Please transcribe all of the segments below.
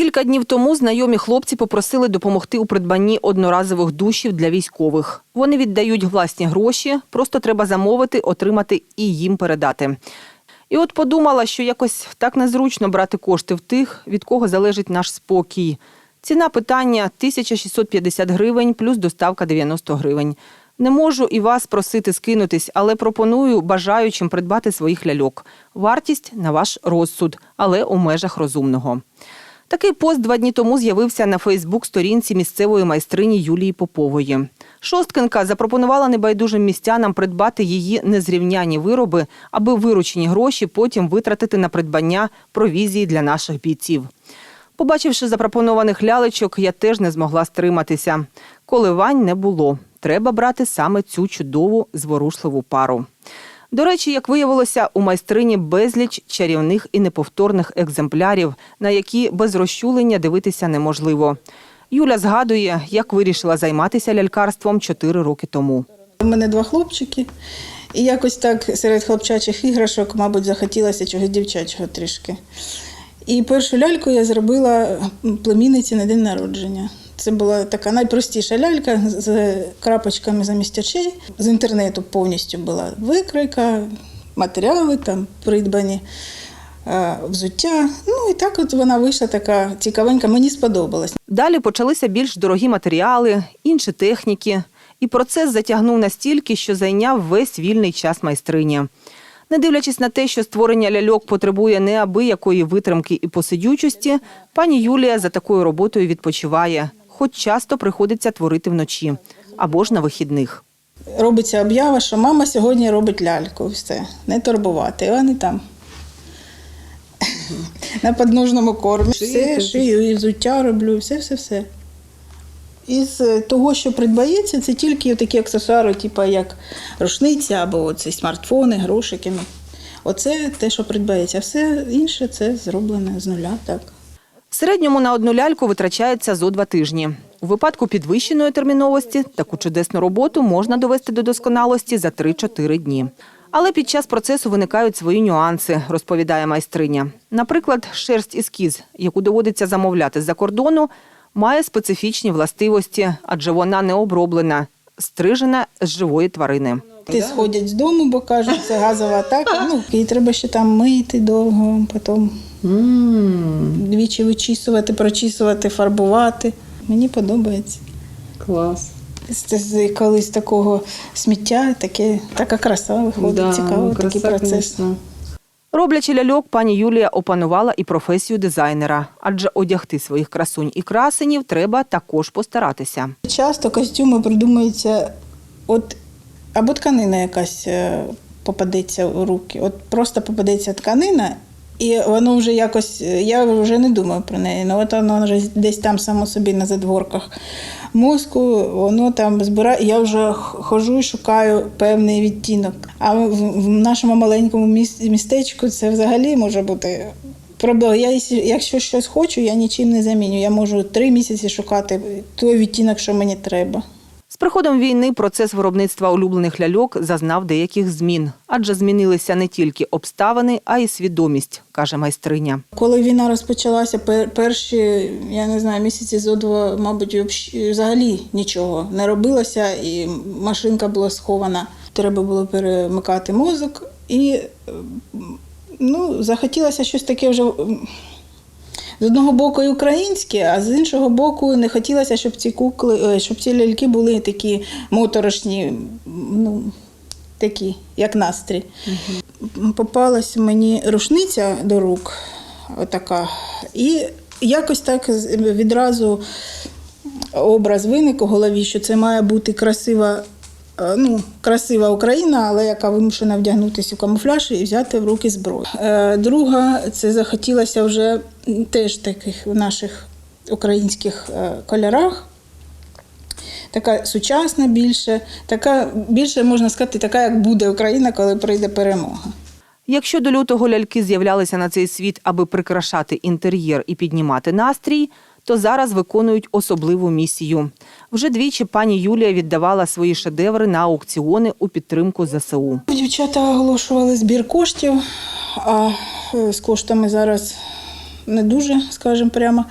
Кілька днів тому знайомі хлопці попросили допомогти у придбанні одноразових душів для військових. Вони віддають власні гроші, просто треба замовити, отримати і їм передати. І от подумала, що якось так незручно брати кошти в тих, від кого залежить наш спокій. Ціна питання 1650 гривень плюс доставка 90 гривень. Не можу і вас просити скинутись, але пропоную бажаючим придбати своїх ляльок. Вартість на ваш розсуд, але у межах розумного. Такий пост два дні тому з'явився на Фейсбук-сторінці місцевої майстрині Юлії Попової. Шосткинка запропонувала небайдужим містянам придбати її незрівняні вироби, аби виручені гроші потім витратити на придбання провізії для наших бійців. Побачивши запропонованих лялечок, я теж не змогла стриматися. Коливань не було. Треба брати саме цю чудову зворушливу пару. До речі, як виявилося, у майстрині безліч чарівних і неповторних екземплярів, на які без розчулення дивитися неможливо. Юля згадує, як вирішила займатися лялькарством 4 роки тому. У мене два хлопчики, і якось так серед хлопчачих іграшок, мабуть, захотілося чогось дівчачого трішки. І першу ляльку я зробила племінниці на день народження. Це була така найпростіша лялька з крапочками замість очей. З інтернету повністю була викройка, матеріали там придбані, е, взуття. Ну і так от вона вийшла така цікавенька, мені сподобалась. Далі почалися більш дорогі матеріали, інші техніки. І процес затягнув настільки, що зайняв весь вільний час майстрині. Не дивлячись на те, що створення ляльок потребує неабиякої витримки і посидючості, пані Юлія за такою роботою відпочиває, хоч часто приходиться творити вночі або ж на вихідних. Робиться об'ява, що мама сьогодні робить ляльку. Все, не турбувати. І вони там на подножному кормі. Все шию, і взуття роблю, все, все, все. Із е, того, що придбається, це тільки такі аксесуари, типу як рушниця або ці смартфони, грошики. Ну, Оце те, що придбається. А все інше це зроблене з нуля. Так. В середньому на одну ляльку витрачається зо два тижні. У випадку підвищеної терміновості таку чудесну роботу можна довести до досконалості за 3-4 дні. Але під час процесу виникають свої нюанси, розповідає майстриня. Наприклад, шерсть ескіз, яку доводиться замовляти з-за кордону, має специфічні властивості, адже вона не оброблена, стрижена з живої тварини. Ти сходять з дому, бо кажуть, це газова атака. Ну, і треба ще там мити довго, потім двічі вичісувати, прочісувати, фарбувати. Мені подобається. Клас. З, з колись такого сміття таке, така краса виходить, цікаво, такий процес. конечно. Роблячи ляльок, пані Юлія опанувала і професію дизайнера, адже одягти своїх красунь і красенів треба також постаратися. Часто костюми придумуються, от або тканина якась е, попадеться в руки. От просто попадеться тканина, і воно вже якось, е, я вже не думаю про неї. Ну от воно вже десь там само собі на задворках мозку, воно там збирає. Я вже хожу і шукаю певний відтінок. А в, нашому маленькому містечку це взагалі може бути. Проблема. Я, якщо щось хочу, я нічим не заміню. Я можу три місяці шукати той відтінок, що мені треба. З приходом війни процес виробництва улюблених ляльок зазнав деяких змін, адже змінилися не тільки обставини, а й свідомість, каже майстриня. Коли війна розпочалася, пер- перші, я не знаю, місяці зо два, мабуть, взагалі- нічого не робилося, і машинка була схована. Треба було перемикати мозок. І е, ну, захотілося щось таке вже. З одного боку і українське, а з іншого боку, не хотілося, щоб ці кукли, е, щоб ці ляльки були такі моторошні, ну, такі, як настрій. Попалась мені рушниця до рук, отака, і якось так відразу образ виник у голові, що це має бути красива, ну, красива Україна, але яка вимушена вдягнутися у камуфляж і взяти в руки зброю. Е, Друга, це захотілося вже теж таких в наших українських е, кольорах. Така сучасна більше, така більше можна сказати, така, як буде Україна, коли прийде перемога. Якщо до лютого ляльки з'являлися на цей світ, аби прикрашати інтер'єр і піднімати настрій, то зараз виконують особливу місію. Вже двічі пані Юлія віддавала свої шедеври на аукціони у підтримку ЗСУ. Дівчата оголошували збір коштів, а е, з коштами зараз не дуже, скажімо прямо.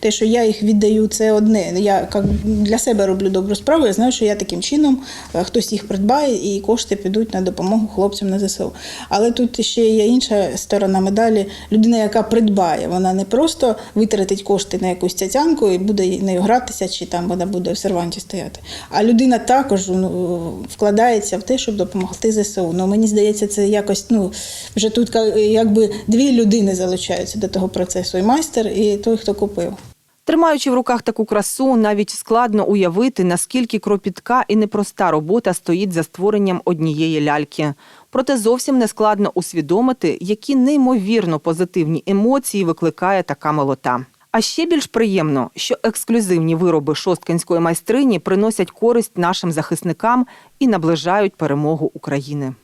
Те, що я їх віддаю, це одне. Я як для себе роблю добру справу. Я знаю, що я таким чином е, хтось їх придбає і кошти підуть на допомогу хлопцям на ЗСУ. Але тут ще є інша сторона медалі. Людина, яка придбає, вона не просто витратить кошти на якусь цяцянку і буде нею гратися, чи там вона буде в серванті стояти. А людина також ну, вкладається в те, щоб допомогти ЗСУ. Ну мені здається, це якось ну вже тут якби дві людини залучаються до того процесу: і майстер, і той, хто купив. Тримаючи в руках таку красу, навіть складно уявити, наскільки кропітка і непроста робота стоїть за створенням однієї ляльки. Проте зовсім не складно усвідомити, які неймовірно позитивні емоції викликає така молота. А ще більш приємно, що ексклюзивні вироби шосткинської майстрині приносять користь нашим захисникам і наближають перемогу України.